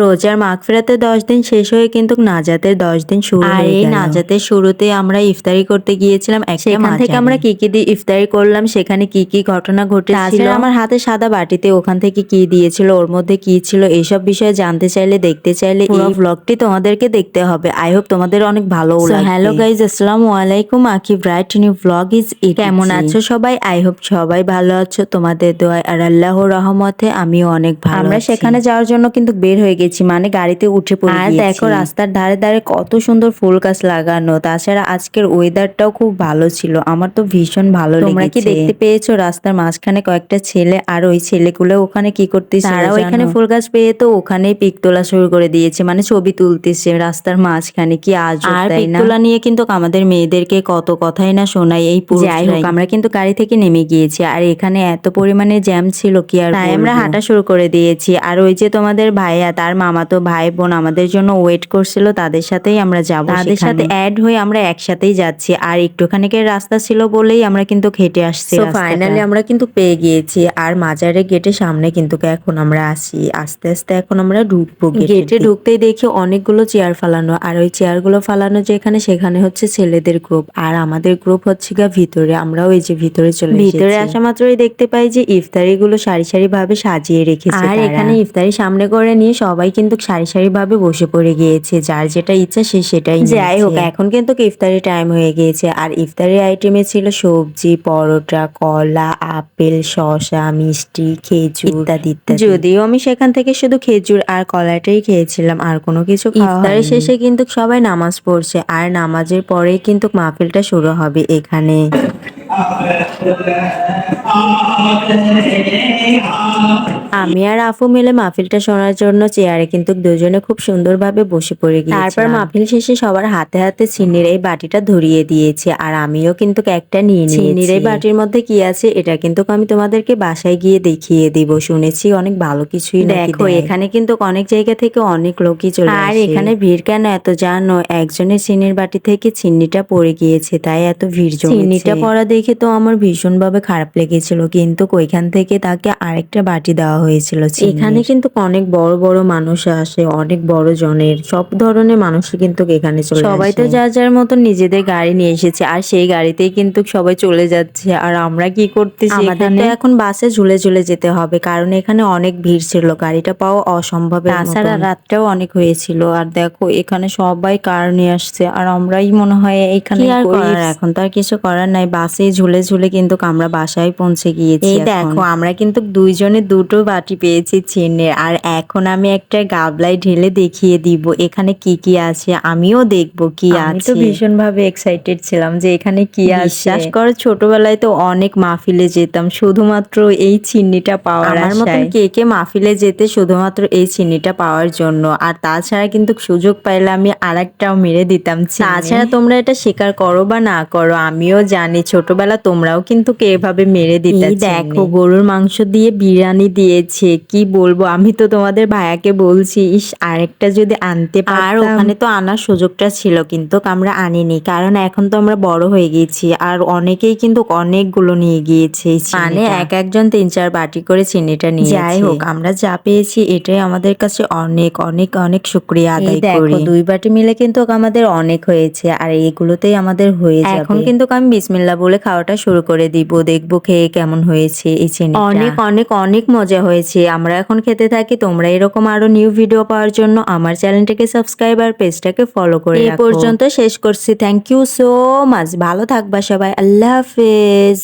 রোজার মাগফিরাতে দশ দিন শেষ হয়ে কিন্তু নাজাতের দশ দিন শুরু আর এই নাজাতের শুরুতে আমরা ইফতারি করতে গিয়েছিলাম সেখান থেকে আমরা কি কি দিয়ে ইফতারি করলাম সেখানে কি কি ঘটনা ঘটেছিল? আমার হাতে সাদা বাটিতে ওখান থেকে কি দিয়েছিল ওর মধ্যে কি ছিল এইসব বিষয়ে জানতে চাইলে দেখতে চাইলে এই ব্লগটি তোমাদেরকে দেখতে হবে। আই হোপ তোমাদের অনেক ভালো হ্যালো গাইজ আসসালামু আলাইকুম। আকি ব্রাইট নিউ ব্লগ ইজ কেমন আছো সবাই? আই হোপ সবাই ভালো আছো। তোমাদের দোয়ায় আর আল্লাহর রহমতে আমিও অনেক ভালো আমরা সেখানে যাওয়ার জন্য কিন্তু বের হয়ে গেছি মানে গাড়িতে উঠে পড়ে আর দেখো রাস্তার ধারে ধারে কত সুন্দর ফুল গাছ লাগানো। তাছাড়া আজকের ওয়েদারটাও খুব ভালো ছিল। আমার তো ভীষণ ভালো তোমরা কি দেখতে পেয়েছ রাস্তার মাঝখানে কয়েকটা ছেলে আর ওই ছেলেগুলো ওখানে কি করতেছে তারাও এখানে ফুল গাছ পেয়ে তো ওখানেই পিক তোলা শুরু করে দিয়েছে মানে ছবি তুলতেছে রাস্তার মাঝখানে কি আজ আর পিক তোলা নিয়ে কিন্তু আমাদের মেয়েদেরকে কত কথাই না শোনাই এই যাই হোক আমরা কিন্তু গাড়ি থেকে নেমে গিয়েছি আর এখানে এত পরিমাণে জ্যাম ছিল কি আর আমরা হাঁটা শুরু করে দিয়েছি। আর ওই যে তোমাদের ভাইয়া তার মামাতো ভাই বোন আমাদের জন্য ওয়েট করছিল তাদের সাথেই আমরা যাব তাদের সাথে অ্যাড হয়ে আমরা একসাথেই যাচ্ছি। আর একটুখানিকের রাস্তা ছিল বলেই আমরা কিন্তু হেঁটে আসছি ফাইনালি আমরা কিন্তু পেয়ে গিয়েছি আর মাজারের গেটের সামনে কিন্তু এখন আমরা আসি আস্তে আস্তে এখন আমরা ঢুকবো গেটে ঢুকতেই দেখি অনেকগুলো চেয়ার ফালানো আর ওই চেয়ারগুলো ফালানো যেখানে সেখানে হচ্ছে ছেলেদের গ্রুপ আর আমাদের গ্রুপ হচ্ছে গা ভিতরে আমরাও এই যে ভিতরে চলে ভিতরে আসা মাত্রই দেখতে পাই যে ইফতারি গুলো সারি সারি ভাবে সাজিয়ে রেখেছে আর এখানে ইফতারি সামনে করে নিয়ে সবাই কিন্তু সারি সারি ভাবে বসে পড়ে গিয়েছে যার যেটা ইচ্ছা সে সেটাই যাই হোক এখন কিন্তু ইফতারি টাইম হয়ে গিয়েছে। আর ইফতারি আইটেমে ছিল সবজি পরোটা কলা আপেল শসা মিষ্টি খেজুর ইত্যাদি ইত্যাদি। যদিও আমি সেখান থেকে শুধু খেজুর আর কলাটাই খেয়েছিলাম আর কোনো কিছু ইফতারি শেষে কিন্তু সবাই নামাজ পড়ছে আর নামাজের পরেই কিন্তু মাহফিলটা শুরু হবে এখানে। আমি আর আফু মিলে মাহফিলটা শোনার জন্য চেয়ারে কিন্তু দুজনে খুব সুন্দরভাবে বসে পড়ে গিয়েছি তারপর মাহফিল শেষে সবার হাতে হাতে চিনির এই বাটিটা ধরিয়ে দিয়েছে আর আমিও কিন্তু একটা নিয়ে নিয়েছি। চিনির এই বাটির মধ্যে কি আছে এটা কিন্তু আমি তোমাদেরকে বাসায় গিয়ে দেখিয়ে দিব। শুনেছি অনেক ভালো কিছুই দেখো এখানে কিন্তু অনেক জায়গা থেকে অনেক লোকই চলে আর এখানে ভিড় কেন এত জানো? একজনের চিনির বাটি থেকে চিনিটা পড়ে গিয়েছে তাই এত ভিড় চিনিটা পড়া দেখে তো আমার ভীষণ ভাবে খারাপ লেগেছিল কিন্তু ওইখান থেকে তাকে আরেকটা বাটি দেওয়া হয়েছিল এখানে কিন্তু অনেক বড় বড় মানুষ আসে অনেক বড় জনের সব ধরনের মানুষ কিন্তু এখানে চলে সবাই তো যার যার মতো নিজেদের গাড়ি নিয়ে এসেছে আর সেই গাড়িতেই কিন্তু সবাই চলে যাচ্ছে আর আমরা কি করতেছি আমাদের তো এখন বাসে ঝুলে ঝুলে যেতে হবে কারণ এখানে অনেক ভিড় ছিল গাড়িটা পাওয়া অসম্ভব তাছাড়া রাতটাও অনেক হয়েছিল আর দেখো এখানে সবাই কার নিয়ে আসছে আর আমরাই মনে হয় এখানে এখন তো আর কিছু করার নাই বাসে ঝুলে ঝুলে কিন্তু আমরা বাসায় পৌঁছে গিয়েছি এই দেখো আমরা কিন্তু দুইজনে দুটো বাটি পেয়েছি চিনের আর এখন আমি একটা গাবলায় ঢেলে দেখিয়ে দিব এখানে কি কি আছে আমিও দেখব কি আছে তো ভীষণ ভাবে এক্সাইটেড ছিলাম যে এখানে কি আছে। বিশ্বাস করো ছোটবেলায় তো অনেক মাহফিলে যেতাম শুধুমাত্র এই চিন্নিটা পাওয়ার আমার মতন কে কে মাহফিলে যেতে শুধুমাত্র এই চিন্নিটা পাওয়ার জন্য। আর তাছাড়া কিন্তু সুযোগ পাইলে আমি আরেকটাও মেরে দিতাম তাছাড়া তোমরা এটা স্বীকার করো বা না করো আমিও জানি ছোটবেলা তোমরাও কিন্তু কে এভাবে মেরে দিতে দেখো গরুর মাংস দিয়ে বিরিয়ানি দিয়েছে কি বলব? আমি তো তোমাদের ভাইয়াকে বলছি ইস আরেকটা যদি আনতে আর ওখানে তো আনার সুযোগটা ছিল কিন্তু আমরা আনিনি কারণ এখন তো আমরা বড় হয়ে গেছি আর অনেকেই কিন্তু অনেকগুলো নিয়ে গিয়েছে মানে এক একজন তিন চার বাটি করে চিনিটা নিয়ে যাই হোক আমরা যা পেয়েছি এটাই আমাদের কাছে অনেক অনেক অনেক শুক্রিয়া আদায় করি। দুই বাটি মিলে কিন্তু আমাদের অনেক হয়েছে আর এইগুলোতেই আমাদের হয়ে যাবে। এখন কিন্তু আমি বিসমিল্লা বলে খাওয়াটা শুরু করে দিব দেখব খেয়ে কেমন হয়েছে এই চিনি অনেক অনেক অনেক মজা হয়েছে। আমরা এখন খেতে থাকি তোমরা এরকম আরও নিউ ভিডিও পাওয়ার জন্য আমার চ্যানেলটাকে সাবস্ক্রাইব আর পেজটাকে ফলো করে এই পর্যন্ত শেষ করছি। থ্যাংক ইউ সো মাচ ভালো থাকবা সবাই। আল্লাহ হাফেজ।